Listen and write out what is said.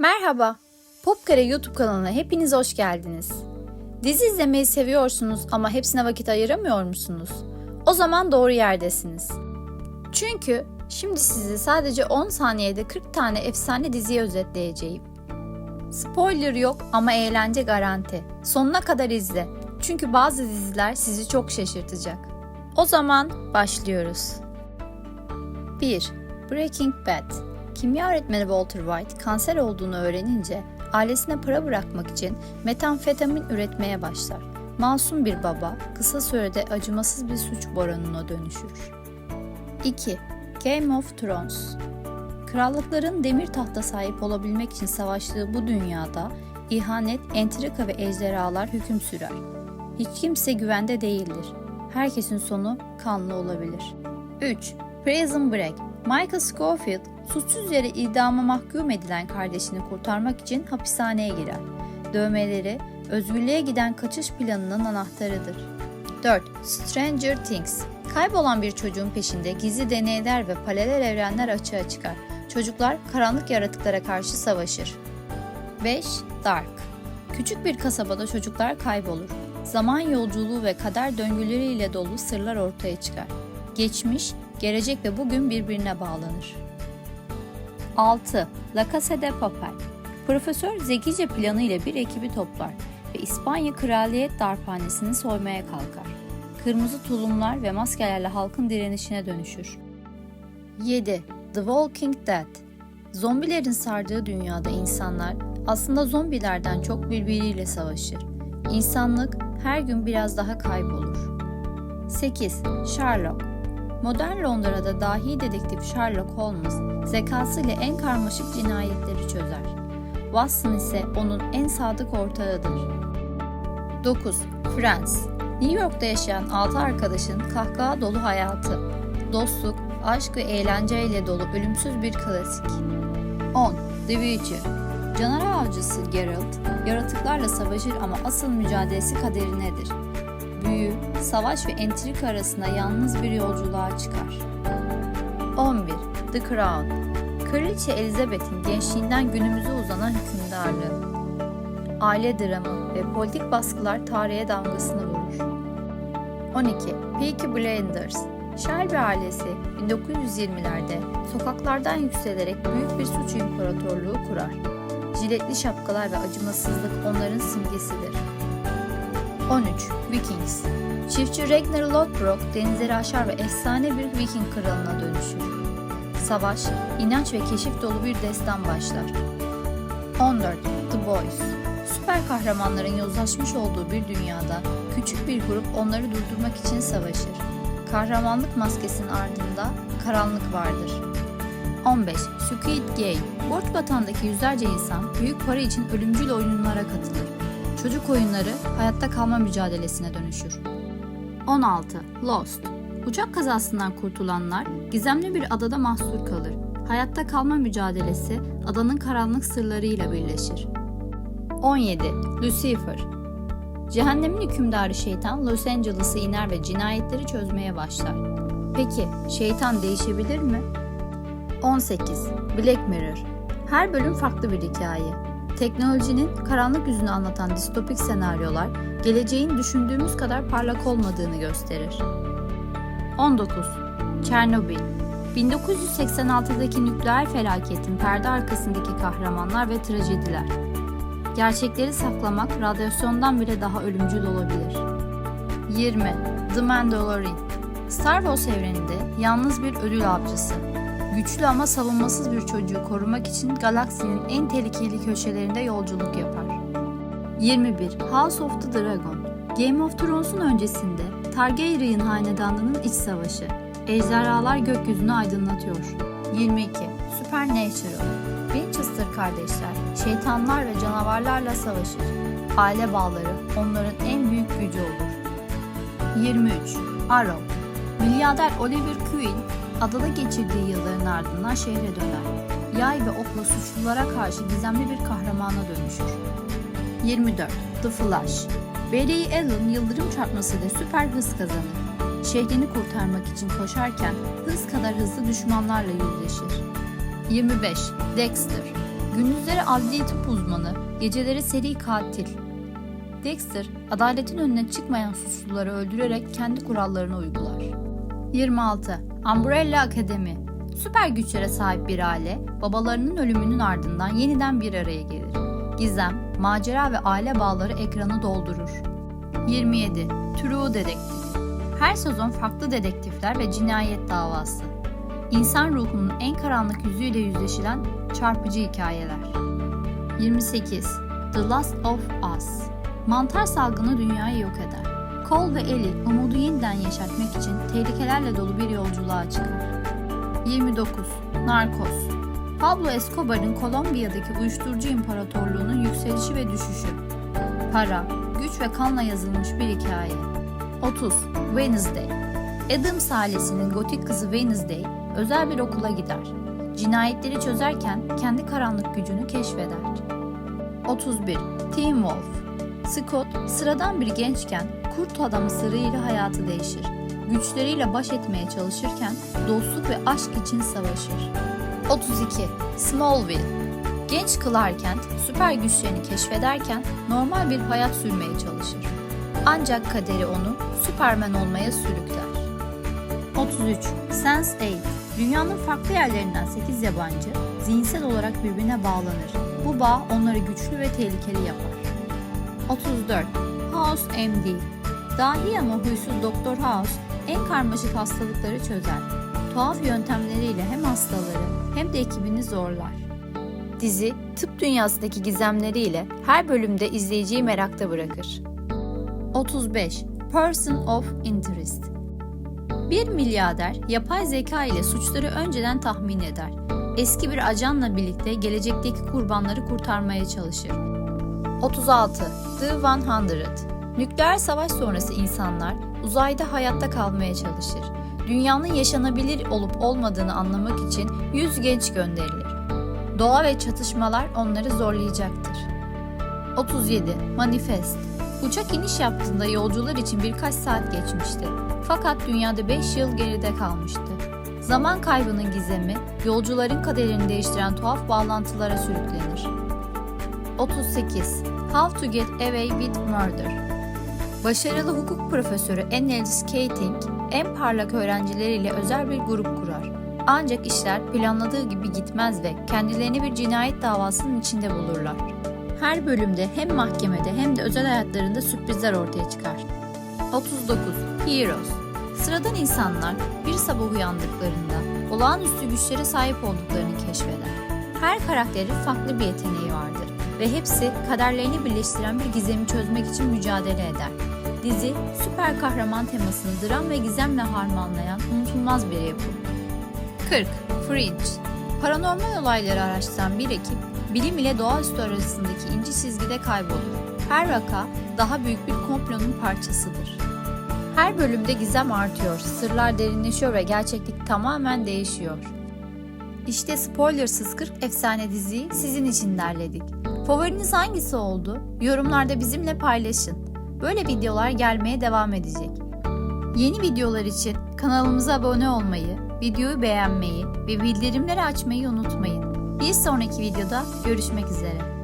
Merhaba, Popkare YouTube kanalına hepiniz hoş geldiniz. Dizi izlemeyi seviyorsunuz ama hepsine vakit ayıramıyor musunuz? O zaman doğru yerdesiniz. Çünkü şimdi sizi sadece 10 saniyede 40 tane efsane diziyi özetleyeceğim. Spoiler yok ama eğlence garanti. Sonuna kadar izle. Çünkü bazı diziler sizi çok şaşırtacak. O zaman başlıyoruz. 1. Breaking Bad Kimya öğretmeni Walter White kanser olduğunu öğrenince ailesine para bırakmak için metamfetamin üretmeye başlar. Masum bir baba kısa sürede acımasız bir suç baronuna dönüşür. 2. Game of Thrones Krallıkların demir tahta sahip olabilmek için savaştığı bu dünyada ihanet, entrika ve ejderhalar hüküm sürer. Hiç kimse güvende değildir. Herkesin sonu kanlı olabilir. 3. Prison Break Michael Scofield suçsuz yere idama mahkum edilen kardeşini kurtarmak için hapishaneye girer. Dövmeleri özgürlüğe giden kaçış planının anahtarıdır. 4. Stranger Things Kaybolan bir çocuğun peşinde gizli deneyler ve paralel evrenler açığa çıkar. Çocuklar karanlık yaratıklara karşı savaşır. 5. Dark Küçük bir kasabada çocuklar kaybolur. Zaman yolculuğu ve kader döngüleriyle dolu sırlar ortaya çıkar. Geçmiş, gelecek ve bugün birbirine bağlanır. 6. La Casa de Papel Profesör zekice planı ile bir ekibi toplar ve İspanya Kraliyet Darphanesi'ni soymaya kalkar. Kırmızı tulumlar ve maskelerle halkın direnişine dönüşür. 7. The Walking Dead Zombilerin sardığı dünyada insanlar aslında zombilerden çok birbiriyle savaşır. İnsanlık her gün biraz daha kaybolur. 8. Sherlock Modern Londra'da dahi dedektif Sherlock Holmes zekasıyla en karmaşık cinayetleri çözer. Watson ise onun en sadık ortağıdır. 9. Friends New York'ta yaşayan 6 arkadaşın kahkaha dolu hayatı. Dostluk, aşk ve eğlenceyle dolu ölümsüz bir klasik. 10. The Witcher Canavar avcısı Geralt, yaratıklarla savaşır ama asıl mücadelesi kaderinedir. Büyü, savaş ve entrika arasında yalnız bir yolculuğa çıkar. 11. The Crown Kraliçe Elizabeth'in gençliğinden günümüze uzanan hükümdarlığı. Aile dramı ve politik baskılar tarihe damgasını vurur. 12. Peaky Blinders Shelby ailesi 1920'lerde sokaklardan yükselerek büyük bir suç imparatorluğu kurar. Jiletli şapkalar ve acımasızlık onların simgesidir. 13. Vikings Çiftçi Ragnar Lothbrok denizleri aşar ve efsane bir Viking kralına dönüşür. Savaş, inanç ve keşif dolu bir destan başlar. 14. The Boys Süper kahramanların yozlaşmış olduğu bir dünyada küçük bir grup onları durdurmak için savaşır. Kahramanlık maskesinin ardında karanlık vardır. 15. Squid Game Borç batandaki yüzlerce insan büyük para için ölümcül oyunlara katılır. Çocuk oyunları hayatta kalma mücadelesine dönüşür. 16. Lost Uçak kazasından kurtulanlar gizemli bir adada mahsur kalır. Hayatta kalma mücadelesi adanın karanlık sırlarıyla birleşir. 17. Lucifer Cehennemin hükümdarı şeytan Los Angeles'a iner ve cinayetleri çözmeye başlar. Peki şeytan değişebilir mi? 18. Black Mirror Her bölüm farklı bir hikaye. Teknolojinin karanlık yüzünü anlatan distopik senaryolar, geleceğin düşündüğümüz kadar parlak olmadığını gösterir. 19. Çernobil 1986'daki nükleer felaketin perde arkasındaki kahramanlar ve trajediler. Gerçekleri saklamak radyasyondan bile daha ölümcül olabilir. 20. The Mandalorian Star Wars evreninde yalnız bir ödül avcısı. Güçlü ama savunmasız bir çocuğu korumak için galaksinin en tehlikeli köşelerinde yolculuk yapar. 21. House of the Dragon Game of Thrones'un öncesinde Targaryen hanedanlığının iç savaşı. Ejderhalar gökyüzünü aydınlatıyor. 22. Supernatural Winchester kardeşler şeytanlar ve canavarlarla savaşır. Aile bağları onların en büyük gücü olur. 23. Arrow Milyarder Oliver Queen adada geçirdiği yılların ardından şehre döner. Yay ve okla suçlulara karşı gizemli bir kahramana dönüşür. 24. The Flash Barry Allen yıldırım çarpmasıyla süper hız kazanır. Şehrini kurtarmak için koşarken hız kadar hızlı düşmanlarla yüzleşir. 25. Dexter Gündüzleri adli tıp uzmanı, geceleri seri katil. Dexter, adaletin önüne çıkmayan suçluları öldürerek kendi kurallarını uygular. 26. Umbrella Akademi Süper güçlere sahip bir aile, babalarının ölümünün ardından yeniden bir araya gelir. Gizem, macera ve aile bağları ekranı doldurur. 27. True Dedektif Her sezon farklı dedektifler ve cinayet davası. İnsan ruhunun en karanlık yüzüyle yüzleşilen çarpıcı hikayeler. 28. The Last of Us Mantar salgını dünyayı yok eder. Cole ve Ellie umudu yeniden yaşatmak için tehlikelerle dolu bir yolculuğa çıkar. 29. Narcos Pablo Escobar'ın Kolombiya'daki uyuşturucu imparatorluğunun yükselişi ve düşüşü. Para, güç ve kanla yazılmış bir hikaye. 30. Wednesday Adams ailesinin gotik kızı Wednesday özel bir okula gider. Cinayetleri çözerken kendi karanlık gücünü keşfeder. 31. Teen Wolf Scott sıradan bir gençken kurt adamı sırrıyla hayatı değişir. Güçleriyle baş etmeye çalışırken dostluk ve aşk için savaşır. 32. Smallville Genç Clark süper güçlerini keşfederken normal bir hayat sürmeye çalışır. Ancak kaderi onu Superman olmaya sürükler. 33. Sense8 Dünyanın farklı yerlerinden 8 yabancı zihinsel olarak birbirine bağlanır. Bu bağ onları güçlü ve tehlikeli yapar. 34. House MD Dahi ama huysuz Doktor House en karmaşık hastalıkları çözer. Tuhaf yöntemleriyle hem hastaları hem de ekibini zorlar. Dizi, tıp dünyasındaki gizemleriyle her bölümde izleyiciyi merakta bırakır. 35. Person of Interest Bir milyarder yapay zeka ile suçları önceden tahmin eder. Eski bir ajanla birlikte gelecekteki kurbanları kurtarmaya çalışır. 36. The 100 Nükleer savaş sonrası insanlar uzayda hayatta kalmaya çalışır. Dünyanın yaşanabilir olup olmadığını anlamak için 100 genç gönderilir. Doğa ve çatışmalar onları zorlayacaktır. 37. Manifest Uçak iniş yaptığında yolcular için birkaç saat geçmişti. Fakat dünyada 5 yıl geride kalmıştı. Zaman kaybının gizemi, yolcuların kaderini değiştiren tuhaf bağlantılara sürüklenir. 38. How to Get Away with Murder Başarılı hukuk profesörü Annelies Keating, en parlak öğrencileriyle özel bir grup kurar. Ancak işler planladığı gibi gitmez ve kendilerini bir cinayet davasının içinde bulurlar. Her bölümde hem mahkemede hem de özel hayatlarında sürprizler ortaya çıkar. 39. Heroes Sıradan insanlar bir sabah uyandıklarında olağanüstü güçlere sahip olduklarını keşfeder. Her karakterin farklı bir yeteneği vardır ve hepsi kaderlerini birleştiren bir gizemi çözmek için mücadele eder. Dizi, süper kahraman temasını dram ve gizemle harmanlayan unutulmaz bir yapım. 40. Fringe Paranormal olayları araştıran bir ekip, bilim ile doğaüstü arasındaki ince çizgide kaybolur. Her vaka daha büyük bir komplonun parçasıdır. Her bölümde gizem artıyor, sırlar derinleşiyor ve gerçeklik tamamen değişiyor. İşte spoilersız 40 efsane diziyi sizin için derledik. Favoriniz hangisi oldu? Yorumlarda bizimle paylaşın. Böyle videolar gelmeye devam edecek. Yeni videolar için kanalımıza abone olmayı, videoyu beğenmeyi ve bildirimleri açmayı unutmayın. Bir sonraki videoda görüşmek üzere.